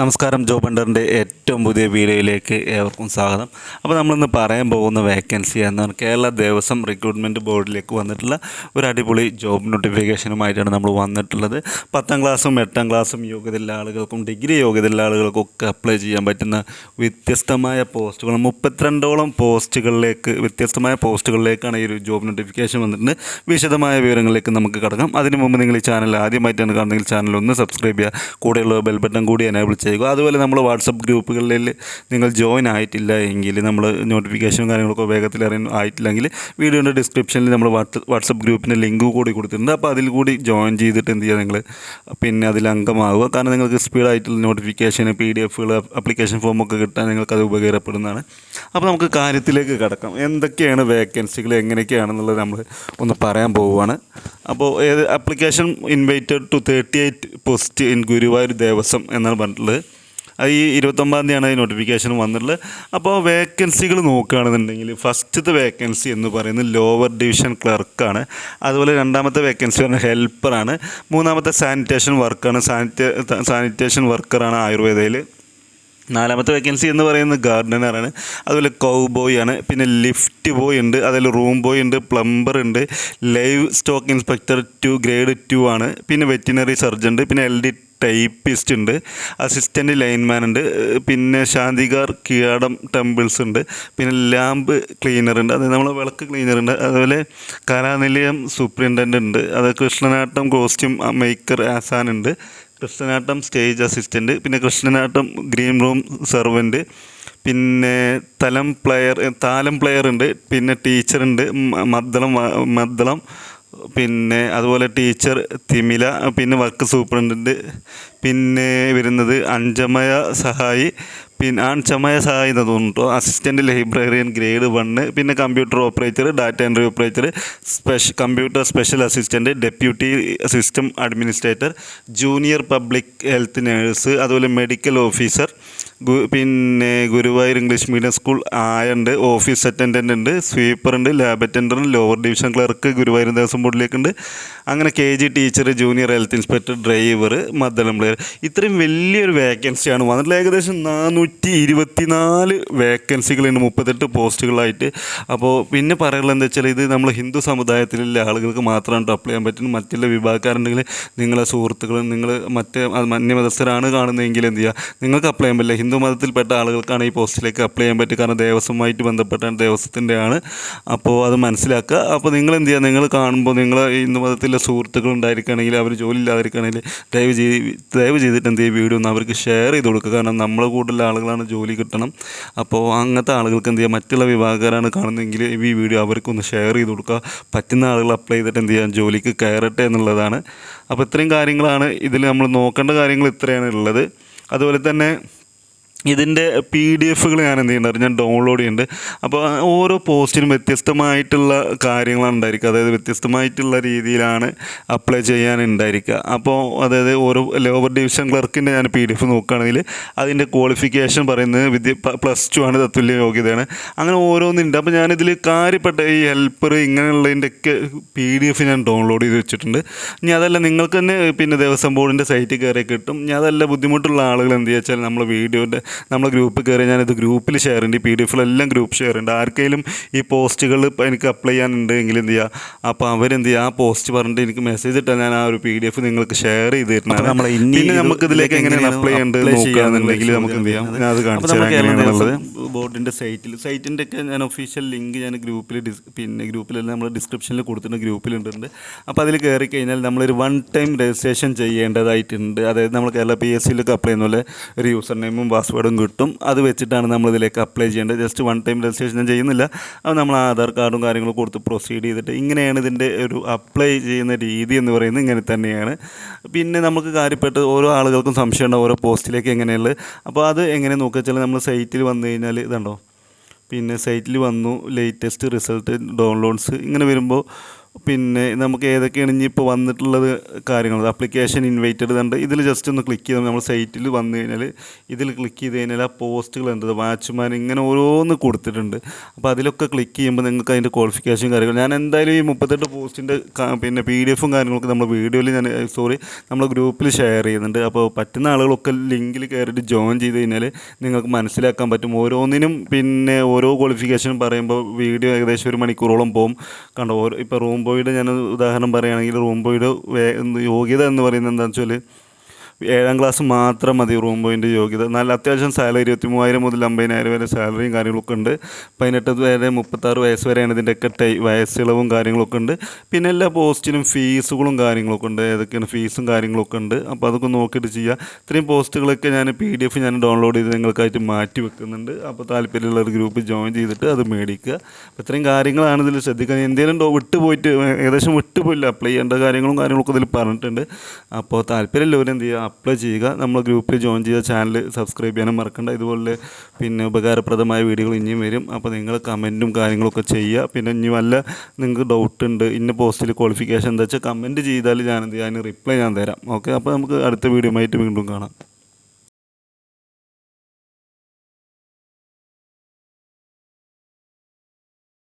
നമസ്കാരം ജോബ് ബണ്ടറിന്റെ ഏറ്റവും പുതിയ വീഡിയോയിലേക്ക് ഏവർക്കും സ്വാഗതം. അപ്പോൾ നമ്മളിന്ന് പറയാൻ പോകുന്ന വേക്കൻസി എന്നാണ് കേരള ദേവസ്വം റിക്രൂട്ട്മെന്റ് ബോർഡിലേക്ക് വന്നിട്ടുള്ള ഒരു അടിപൊളി ജോബ് നോട്ടിഫിക്കേഷനുമായിട്ടാണ് നമ്മൾ വന്നിട്ടുള്ളത്. പത്താം ക്ലാസ്സും എട്ടാം ക്ലാസ്സും യോഗ്യതയുള്ള ആളുകൾക്കും ഡിഗ്രി യോഗ്യതയുള്ള ആളുകൾക്കും ഒക്കെ അപ്ലൈ ചെയ്യാൻ പറ്റുന്ന വ്യത്യസ്തമായ പോസ്റ്റുകൾ മുപ്പത്തിരണ്ടോളം പോസ്റ്റുകളിലേക്ക് വ്യത്യസ്തമായ പോസ്റ്റുകളിലേക്കാണ് ഈ ഒരു ജോബ് നോട്ടിഫിക്കേഷൻ വന്നിട്ടുണ്ട്. വിശദമായ വിവരങ്ങളിലേക്ക് നമുക്ക് കടക്കാം. അതിന് മുമ്പ് നിങ്ങൾ ഈ ചാനൽ ആദ്യമായിട്ടാണ് കാണുന്നതെങ്കിൽ ചാനൽ ഒന്ന് സബ്സ്ക്രൈബ് ചെയ്യുക. കൂടെയുള്ള ബെൽ ബട്ടൺ കൂടി എനേബിൾ ചെയ്യുക. അതുപോലെ നമ്മൾ വാട്സപ്പ് ഗ്രൂപ്പുകളിൽ നിങ്ങൾ ജോയിൻ ആയിട്ടില്ല എങ്കിൽ നമ്മൾ നോട്ടിഫിക്കേഷനും കാര്യങ്ങളൊക്കെ വേഗത്തിൽ അറിയാൻ ആയിട്ടില്ലെങ്കിൽ വീഡിയോന്റെ ഡിസ്ക്രിപ്ഷനിൽ നമ്മൾ വാട്സപ്പ് ഗ്രൂപ്പിന്റെ ലിങ്ക് കൂടി കൊടുത്തിട്ടുണ്ട്. അപ്പോൾ അതിൽ കൂടി ജോയിൻ ചെയ്തിട്ട് എന്ത് ചെയ്യുക നിങ്ങൾ പിന്നെ അതിൽ അംഗമാവുക. കാരണം നിങ്ങൾക്ക് സ്പീഡായിട്ടുള്ള നോട്ടിഫിക്കേഷൻ പി ഡി എഫുകൾ അപ്ലിക്കേഷൻ ഫോമൊക്കെ കിട്ടാൻ നിങ്ങൾക്കത് ഉപകാരപ്പെടുന്നതാണ്. അപ്പോൾ നമുക്ക് കാര്യത്തിലേക്ക് കടക്കാം. എന്തൊക്കെയാണ് വേക്കൻസികൾ എങ്ങനെയൊക്കെയാണെന്നുള്ളത് നമ്മൾ ഒന്ന് പറയാൻ പോവുകയാണ്. അപ്പോൾ ഏത് application invited to thirty eight post in Guruvayur Devaswom എന്നാണ് പറഞ്ഞിട്ടുള്ളത്. അത് ഈ ഇരുപത്തൊമ്പതാം തീയതിയാണ് ഈ നോട്ടിഫിക്കേഷൻ വന്നിട്ടുള്ളത്. അപ്പോൾ വേക്കൻസികൾ നോക്കുകയാണെന്നുണ്ടെങ്കിൽ ഫസ്റ്റത്തെ വേക്കൻസി എന്ന് പറയുന്നത് ലോവർ ഡിവിഷൻ ക്ലർക്കാണ് അതുപോലെ രണ്ടാമത്തെ വേക്കൻസി പറഞ്ഞാൽ ഹെൽപ്പറാണ് മൂന്നാമത്തെ സാനിറ്റേഷൻ വർക്കാണ് സാനിറ്റേ സാനിറ്റേഷൻ വർക്കറാണ് ആയുർവേദയിൽ നാലാമത്തെ വേക്കൻസി എന്ന് പറയുന്നത് ഗാർഡനറാണ് അതുപോലെ കൗ ബോയ് ആണ്. പിന്നെ ലിഫ്റ്റ് ബോയ് ഉണ്ട്. അതിൽ റൂം ബോയ് ഉണ്ട്. പ്ലംബർ ഉണ്ട്. Livestock inspector two grade two ആണ്. പിന്നെ വെറ്റിനറി സർജൻ ഉണ്ട്. പിന്നെ എൽ ഡി ടൈപ്പിസ്റ്റ് ഉണ്ട്. അസിസ്റ്റന്റ് ലൈൻമാൻ ഉണ്ട്. പിന്നെ ശാന്തികാർ കിയാടം ടെമ്പിൾസ് ഉണ്ട്. പിന്നെ ലാമ്പ് ക്ലീനർ ഉണ്ട്. അതായത് നമ്മൾ വിളക്ക് ക്ലീനർ ഉണ്ട്. അതുപോലെ കലാനിലയം സൂപ്രിണ്ടന്റ് ഉണ്ട്. അത് കൃഷ്ണനാട്ടം കോസ്റ്റ്യൂം മേക്കർ ആസാൻ ഉണ്ട്. കൃഷ്ണനാട്ടം സ്റ്റേജ് അസിസ്റ്റന്റ് പിന്നെ കൃഷ്ണനാട്ടം ഗ്രീൻ റൂം സെർവന്റ് പിന്നെ തലം പ്ലെയർ താലം പ്ലെയർ ഉണ്ട് പിന്നെ ടീച്ചറുണ്ട് മദ്ദളം മദ്ദളം പിന്നെ അതുപോലെ ടീച്ചർ തിമില പിന്നെ വർക്ക് സൂപ്രണ്ടന്റ് പിന്നെ വരുന്നത് അഞ്ചമയ സഹായി പിന്നെ അഞ്ചമയ സഹായി എന്ന് തോന്നുന്നു അസിസ്റ്റന്റ് ലൈബ്രറിയൻ ഗ്രേഡ് വണ്ണ് പിന്നെ computer operator data entry operator സ്പെഷ് computer special assistant deputy system administrator junior public health nurse അതുപോലെ മെഡിക്കൽ ഓഫീസർ പിന്നെ ഗുരുവായൂർ ഇംഗ്ലീഷ് മീഡിയം സ്കൂൾ ആയുണ്ട് ഓഫീസ് അറ്റൻഡന്റ് ഉണ്ട് സ്വീപ്പർ ഉണ്ട് lab attender lower division clerk Guruvayur Devaswom ബോർഡിലേക്കുണ്ട് അങ്ങനെ K G teacher junior health inspector driver മദ്ദളം player. ഇത്രയും വലിയൊരു വേക്കൻസിയാണ് വന്നിട്ടുള്ള ഏകദേശം നാനൂറ്റി ഇരുപത്തിനാല് വേക്കൻസികളുണ്ട് മുപ്പത്തെട്ട് പോസ്റ്റുകളായിട്ട്. അപ്പോൾ പിന്നെ പറയാനുള്ളത് എന്താ വെച്ചാൽ ഇത് നമ്മൾ ഹിന്ദു സമുദായത്തിലുള്ള ആളുകൾക്ക് മാത്രമാണ് അപ്ലൈ ചെയ്യാൻ പറ്റുന്നത്. മറ്റുള്ള വിഭാഗക്കാരുണ്ടെങ്കിൽ നിങ്ങളെ സുഹൃത്തുക്കളും നിങ്ങൾ മറ്റേ അന്യമതസ്ഥരാണ് കാണുന്നതെങ്കിൽ എന്ത് ചെയ്യുക? നിങ്ങൾക്ക് അപ്ലൈ ചെയ്യാൻ പറ്റില്ല. ഹിന്ദു മതത്തിൽപ്പെട്ട ആളുകൾക്കാണ് ഈ പോസ്റ്റിലേക്ക് അപ്ലൈ ചെയ്യാൻ പറ്റുക കാരണം ദേവസ്വമായിട്ട് ബന്ധപ്പെട്ട ദേവസ്വത്തിന്റെ ആണ് അപ്പോൾ അത് മനസ്സിലാക്കുക. അപ്പോൾ നിങ്ങൾ എന്ത് ചെയ്യുക നിങ്ങൾ കാണുമ്പോൾ നിങ്ങൾ ഹിന്ദു മതത്തിലെ സുഹൃത്തുക്കൾ ഉണ്ടായിരിക്കുകയാണെങ്കിൽ അവർ ജോലി ഇല്ലാതിരിക്കുകയാണെങ്കിൽ ദയവ് ചെയ്ത് ദയവ് ചെയ്തിട്ട് എന്ത് ചെയ്യും? വീഡിയോ ഒന്ന് അവർക്ക് ഷെയർ ചെയ്ത് കൊടുക്കുക. കാരണം നമ്മൾ കൂടുതൽ ആളുകളാണ് ജോലി കിട്ടണം. അപ്പോൾ അങ്ങനത്തെ ആളുകൾക്ക് എന്ത് ചെയ്യുക മറ്റുള്ള വിഭാഗക്കാരാണ് കാണുന്നതെങ്കിൽ ഈ വീഡിയോ അവർക്കൊന്ന് ഷെയർ ചെയ്ത് കൊടുക്കുക. പറ്റുന്ന ആളുകൾ അപ്ലൈ ചെയ്തിട്ട് എന്ത് ചെയ്യാം? ജോലിക്ക് കയറട്ടെ എന്നുള്ളതാണ്. അപ്പോൾ ഇത്രയും കാര്യങ്ങളാണ് ഇതിൽ നമ്മൾ നോക്കേണ്ട കാര്യങ്ങൾ ഇത്രയാണ് ഉള്ളത്. അതുപോലെ തന്നെ ഇതിന്റെ പി ഡി എഫുകൾ ഞാൻ എന്ത് ചെയ്യുന്നുണ്ട് ഞാൻ ഡൗൺലോഡ് ചെയ്യുന്നുണ്ട്. അപ്പോൾ ഓരോ പോസ്റ്റിനും വ്യത്യസ്തമായിട്ടുള്ള കാര്യങ്ങളാണ് ഉണ്ടായിരിക്കുക. അതായത് വ്യത്യസ്തമായിട്ടുള്ള രീതിയിലാണ് അപ്ലൈ ചെയ്യാൻ ഉണ്ടായിരിക്കുക. അപ്പോൾ അതായത് ഓരോ ലേബർ ഡിവിഷൻ ക്ലർക്കിന്റെ ഞാൻ പി ഡി എഫ് നോക്കുകയാണെങ്കിൽ അതിന്റെ ക്വാളിഫിക്കേഷൻ പറയുന്നത് വിദ്യ പ്ലസ് ടു ആണ് തത്തുല്യ യോഗ്യതയാണ്. അങ്ങനെ ഓരോന്നുണ്ട്. അപ്പോൾ ഞാനിതിൽ കാര്യപ്പെട്ട ഈ ഹെൽപ്പർ ഇങ്ങനെയുള്ളതിന്റെയൊക്കെ പി ഡി എഫ് ഞാൻ ഡൗൺലോഡ് ചെയ്ത് വെച്ചിട്ടുണ്ട്. ഇനി അതല്ല നിങ്ങൾക്ക് തന്നെ പിന്നെ ദേവസ്വം ബോർഡിന്റെ സൈറ്റിൽ കയറി കിട്ടും. ഇനി അതല്ല ബുദ്ധിമുട്ടുള്ള ആളുകൾ എന്ത് വെച്ചാൽ നമ്മൾ വീഡിയോന്റെ നമ്മളെ ഗ്രൂപ്പ് കയറി ഞാനിത് ഗ്രൂപ്പിൽ ഷെയർ ഉണ്ട് ഈ പി ഡി എഫിലെല്ലാം ഗ്രൂപ്പ് ഷെയർ ഉണ്ട് ആർക്കെങ്കിലും ഈ പോസ്റ്റുകൾ എനിക്ക് അപ്ലൈ ചെയ്യാനുണ്ട് എങ്കിൽ എന്ത് ചെയ്യുക അപ്പോൾ അവരെന്ത് ചെയ്യുക ആ പോസ്റ്റ് പറഞ്ഞിട്ട് എനിക്ക് മെസ്സേജ് ഇട്ടാൽ ഞാൻ ആ ഒരു പി ഡി എഫ് നിങ്ങൾക്ക് ഷെയർ ചെയ്ത് തരുന്നത് പിന്നെ നമുക്ക് ഇതിലേക്ക് എങ്ങനെയാണ് അപ്ലൈ ചെയ്യേണ്ടത് നോക്കുകയാണെന്നുണ്ടെങ്കിൽ നമുക്ക് എന്ത് ചെയ്യാം? ഞാൻ അത് കാണിച്ചു ബോർഡിന്റെ സൈറ്റിൽ. സൈറ്റിന്റെ ഒക്കെ ഞാൻ ഒഫീഷ്യൽ ലിങ്ക് ഞാൻ ഗ്രൂപ്പിൽ ഡിസ് പിന്നെ ഗ്രൂപ്പിലെല്ലാം നമ്മൾ ഡിസ്ക്രിപ്ഷനിൽ കൊടുത്തിട്ടുണ്ട് ഗ്രൂപ്പിലുണ്ട്. അപ്പോൾ അതിൽ കയറി കഴിഞ്ഞാൽ നമ്മളൊരു വൺ ടൈം രജിസ്ട്രേഷൻ ചെയ്യേണ്ടതായിട്ടുണ്ട്. അതായത് നമ്മൾ കേരള പി എസ് സിയിലൊക്കെ അപ്ലൈ ചെയ്യുന്ന പോലെ ഒരു യൂസർ നെയിമും പാസ്വേഡും കിട്ടും. അത് വെച്ചിട്ടാണ് നമ്മൾ ഇതിലേക്ക് അപ്ലൈ ചെയ്യേണ്ടത്. ജസ്റ്റ് വൺ ടൈം രജിസ്ട്രേഷൻ ഞാൻ ചെയ്യുന്നില്ല. അത് നമ്മൾ ആധാർ കാർഡും കാര്യങ്ങളും കൊടുത്ത് പ്രൊസീഡ് ചെയ്തിട്ട് ഇങ്ങനെയാണ് ഇതിന്റെ ഒരു അപ്ലൈ ചെയ്യുന്ന രീതി എന്ന് പറയുന്നത് ഇങ്ങനെ തന്നെയാണ്. പിന്നെ നമുക്ക് കാര്യപ്പെട്ട് ഓരോ ആളുകൾക്കും സംശയമുണ്ട് ഓരോ പോസ്റ്റിലേക്ക് എങ്ങനെയുള്ളത്. അപ്പോൾ അത് എങ്ങനെ നോക്കുക വെച്ചാൽ നമ്മൾ സൈറ്റിൽ വന്നു കഴിഞ്ഞാൽ ഇതുണ്ടോ? പിന്നെ സൈറ്റിൽ വന്നു ലേറ്റസ്റ്റ് റിസൾട്ട് ഡൗൺലോഡ്സ് ഇങ്ങനെ വരുമ്പോൾ പിന്നെ നമുക്ക് ഏതൊക്കെയാണ് ഇനി ഇപ്പോൾ വന്നിട്ടുള്ളത് കാര്യങ്ങൾ? അപ്ലിക്കേഷൻ ഇൻവൈറ്റഡ് ഉണ്ട് ഇതിൽ ജസ്റ്റ് ഒന്ന് ക്ലിക്ക് ചെയ്ത് നമ്മൾ സൈറ്റിൽ വന്നു കഴിഞ്ഞാൽ ഇതിൽ ക്ലിക്ക് ചെയ്ത് കഴിഞ്ഞാൽ ആ പോസ്റ്റുകൾ ഉണ്ട് വാച്ച്മാൻ ഇങ്ങനെ ഓരോന്ന് കൊടുത്തിട്ടുണ്ട്. അപ്പോൾ അതിലൊക്കെ ക്ലിക്ക് ചെയ്യുമ്പോൾ നിങ്ങൾക്ക് അതിന്റെ ക്വാളിഫിക്കേഷൻ കാര്യങ്ങൾ. ഞാൻ എന്തായാലും ഈ മുപ്പത്തെട്ട് പോസ്റ്റിന്റെ പിന്നെ പി ഡി എഫും കാര്യങ്ങളൊക്കെ നമ്മൾ വീഡിയോയിൽ ഞാൻ സോറി നമ്മൾ ഗ്രൂപ്പിൽ ഷെയർ ചെയ്യുന്നുണ്ട്. അപ്പോൾ പറ്റുന്ന ആളുകളൊക്കെ ലിങ്കിൽ കയറിയിട്ട് ജോയിൻ ചെയ്ത് കഴിഞ്ഞാൽ നിങ്ങൾക്ക് മനസ്സിലാക്കാൻ പറ്റും. ഓരോന്നിനും പിന്നെ ഓരോ ക്വാളിഫിക്കേഷൻ പറയുമ്പോൾ വീഡിയോ ഏകദേശം ഒരു മണിക്കൂറോളം പോകും കണ്ടോ ഇപ്പോൾ റൂം ബോയുടെ ഞാൻ ഉദാഹരണം പറയുകയാണെങ്കിൽ റൂം ബോയുടെ വേ- എന്ത് യോഗ്യത എന്ന് പറയുന്നത് എന്താണെന്ന് വെച്ചാൽ ഏഴാം ക്ലാസ് മാത്രം മതി റൂം ബോയിന്റെ യോഗ്യത. നല്ല അത്യാവശ്യം സാലറി ഇരുപത്തി മൂവായിരം മുതൽ അമ്പതിനായിരം വരെ സാലറിയും കാര്യങ്ങളൊക്കെ ഉണ്ട്. പതിനെട്ട് വരെ മുപ്പത്താറ് വയസ്സ് വരെയാണ് ഇതിന്റെയൊക്കെ ടൈ വയസ്സിളവും കാര്യങ്ങളൊക്കെ ഉണ്ട്. പിന്നെ എല്ലാ പോസ്റ്റിനും ഫീസുകളും കാര്യങ്ങളൊക്കെ ഉണ്ട്. ഏതൊക്കെയാണ് ഫീസും കാര്യങ്ങളൊക്കെ ഉണ്ട്. അപ്പോൾ അതൊക്കെ നോക്കിയിട്ട് ചെയ്യുക ഇത്രയും പോസ്റ്റുകളൊക്കെ ഞാൻ പി ഡി എഫ് ഞാൻ ഡൗൺലോഡ് ചെയ്ത് നിങ്ങൾക്കായിട്ട് മാറ്റി വെക്കുന്നുണ്ട്. അപ്പോൾ താല്പര്യമുള്ള ഒരു ഗ്രൂപ്പ് ജോയിൻ ചെയ്തിട്ട് അത് മേടിക്കുക. അപ്പോൾ ഇത്രയും കാര്യങ്ങളാണ് ഇതിൽ ശ്രദ്ധിക്കുന്നത്. എന്തെങ്കിലും വിട്ടുപോയിട്ട് ഏകദേശം വിട്ടുപോയില്ല അപ്ലൈ ചെയ്യേണ്ട കാര്യങ്ങളും കാര്യങ്ങളൊക്കെ ഇതിൽ പറഞ്ഞിട്ടുണ്ട്. അപ്പോൾ താല്പര്യമുള്ളവർ എന്ത് ചെയ്യുക അപ്ലൈ ചെയ്യുക. നമ്മൾ ഗ്രൂപ്പിൽ ജോയിൻ ചെയ്ത ചാനൽ സബ്സ്ക്രൈബ് ചെയ്യാനും മറക്കണ്ട. ഇതുപോലെ പിന്നെ ഉപകാരപ്രദമായ വീഡിയോകൾ ഇനിയും വരും. അപ്പോൾ നിങ്ങൾ കമന്റും കാര്യങ്ങളൊക്കെ ചെയ്യുക. പിന്നെ ഇനി വല്ല നിങ്ങൾക്ക് ഡൗട്ട് ഉണ്ട് ഇന്ന പോസ്റ്റിൽ ക്വാളിഫിക്കേഷൻ എന്താ വെച്ചാൽ കമന്റ് ചെയ്താൽ ഞാൻ എന്ത് ചെയ്യാൻ റിപ്ലൈ ഞാൻ തരാം. ഓക്കെ അപ്പോൾ നമുക്ക് അടുത്ത വീഡിയോ ആയിട്ട് വീണ്ടും കാണാം.